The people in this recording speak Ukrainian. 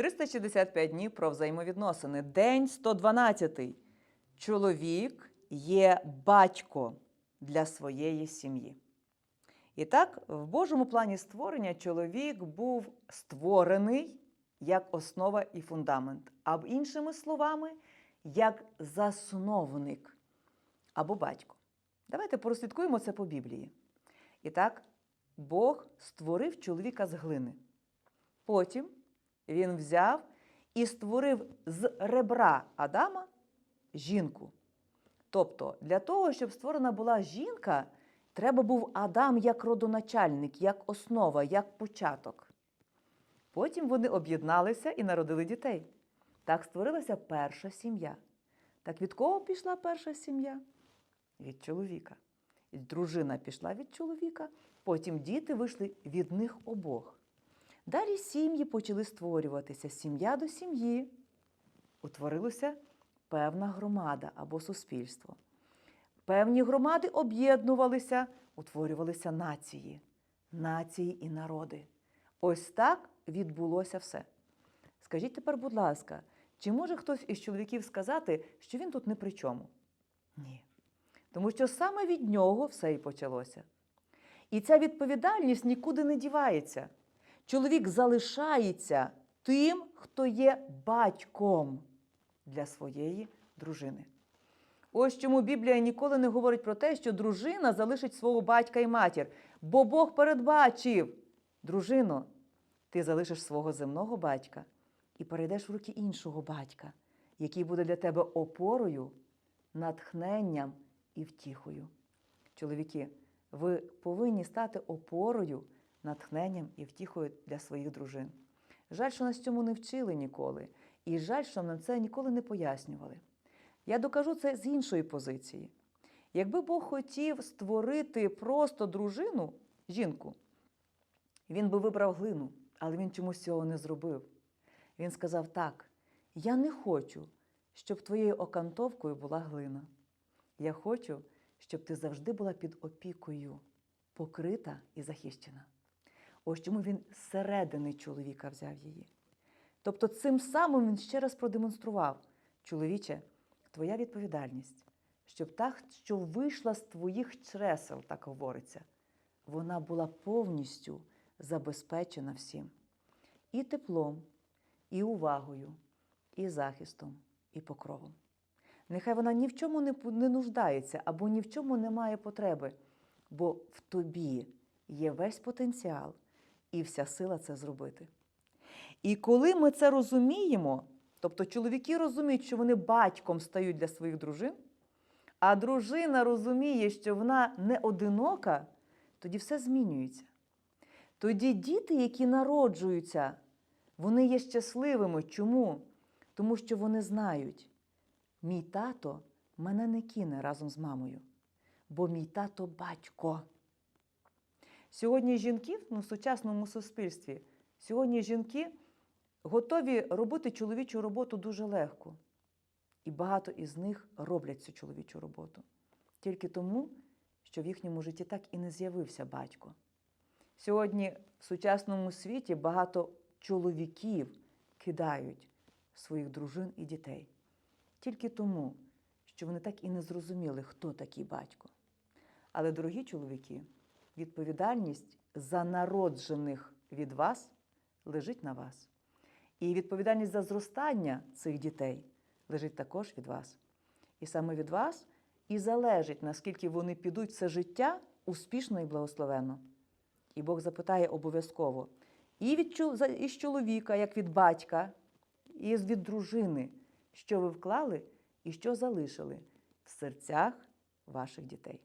365 днів про взаємовідносини. День 112. Чоловік є батько для своєї сім'ї. І так, в Божому плані створення чоловік був створений як основа і фундамент, а іншими словами, як засновник або батько. Давайте прослідкуємо це по Біблії. І так, Бог створив чоловіка з глини. Потім він взяв і створив з ребра Адама жінку. Тобто, для того, щоб створена була жінка, треба був Адам як родоначальник, як основа, як початок. Потім вони об'єдналися і народили дітей. Так створилася перша сім'я. Так від кого пішла перша сім'я? Від чоловіка. Дружина пішла від чоловіка, потім діти вийшли від них обох. Далі сім'ї почали створюватися сім'я до сім'ї. Утворилася певна громада або суспільство. Певні громади об'єднувалися, утворювалися нації, нації і народи. Ось так відбулося все. Скажіть тепер, будь ласка, чи може хтось із чоловіків сказати, що він тут не при чому? Ні. Тому що саме від нього все і почалося. І ця відповідальність нікуди не дівається. Чоловік залишається тим, хто є батьком для своєї дружини. Ось чому Біблія ніколи не говорить про те, що дружина залишить свого батька і матір, бо Бог передбачив, дружино, ти залишиш свого земного батька і перейдеш в руки іншого батька, який буде для тебе опорою, натхненням і втіхою. Чоловіки, ви повинні стати опорою, натхненням і втіхою для своїх дружин. Жаль, що нас цьому не вчили ніколи, і жаль, що нам це ніколи не пояснювали. Я докажу це з іншої позиції. Якби Бог хотів створити просто дружину, жінку, він би вибрав глину, але він чомусь цього не зробив. Він сказав так: я не хочу, щоб твоєю окантовкою була глина. Я хочу, щоб ти завжди була під опікою, покрита і захищена. Ось чому він зсередини чоловіка взяв її. Тобто, цим самим він ще раз продемонстрував, чоловіче, твоя відповідальність, щоб та, що вийшла з твоїх чресел, так говориться, вона була повністю забезпечена всім. І теплом, і увагою, і захистом, і покровом. Нехай вона ні в чому не, нуждається або ні в чому не має потреби, бо в тобі є весь потенціал і вся сила це зробити. І коли ми це розуміємо, тобто чоловіки розуміють, що вони батьком стають для своїх дружин, а дружина розуміє, що вона не одинока, тоді все змінюється. Тоді діти, які народжуються, вони є щасливими. Чому? Тому що вони знають, мій тато мене не кине разом з мамою, бо мій тато батько. Сьогодні жінки ну, в сучасному суспільстві, сьогодні жінки готові робити чоловічу роботу дуже легко. І багато із них роблять цю чоловічу роботу. Тільки тому, що в їхньому житті так і не з'явився батько. Сьогодні в сучасному світі багато чоловіків кидають своїх дружин і дітей. Тільки тому, що вони так і не зрозуміли, хто такий батько. Але, дорогі чоловіки, відповідальність за народжених від вас лежить на вас. І відповідальність за зростання цих дітей лежить також від вас. І саме від вас і залежить, наскільки вони підуть це життя успішно і благословенно. І Бог запитає обов'язково і від із чоловіка, як від батька, і від дружини, що ви вклали і що залишили в серцях ваших дітей.